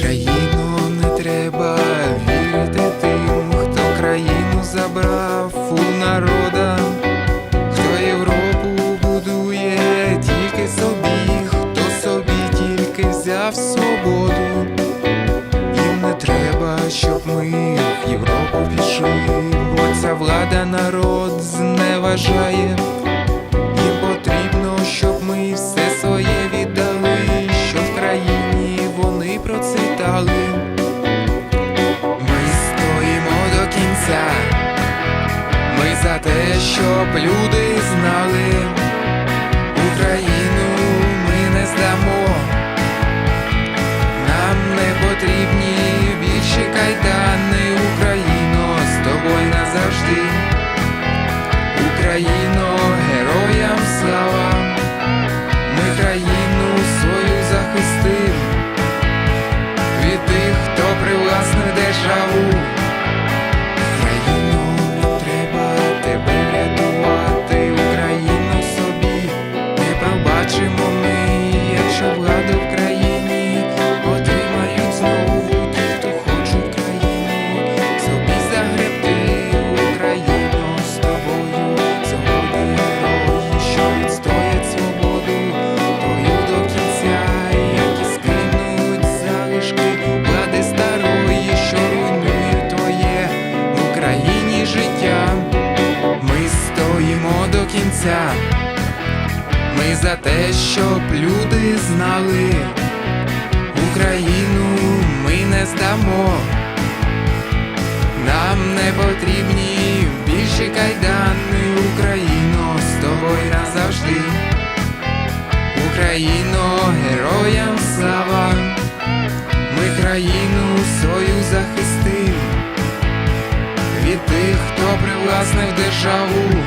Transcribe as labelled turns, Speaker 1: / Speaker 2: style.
Speaker 1: Україну не треба вірити тим, хто країну забрав у народа, хто Європу будує тільки собі, хто собі тільки взяв свободу. Їм не треба, щоб ми в Європу пішли, бо ця влада народ зневажає. процвітали. Ми стоїмо до кінця, ми за те, щоб люди знали. боролися, ми за те, щоб люди знали, Україну ми не здамо, нам не потрібні більші кайдани, Україно з тобою назавжди, Україно, героям слава, ми країну свою захистили. Від тих, хто привласнив державу.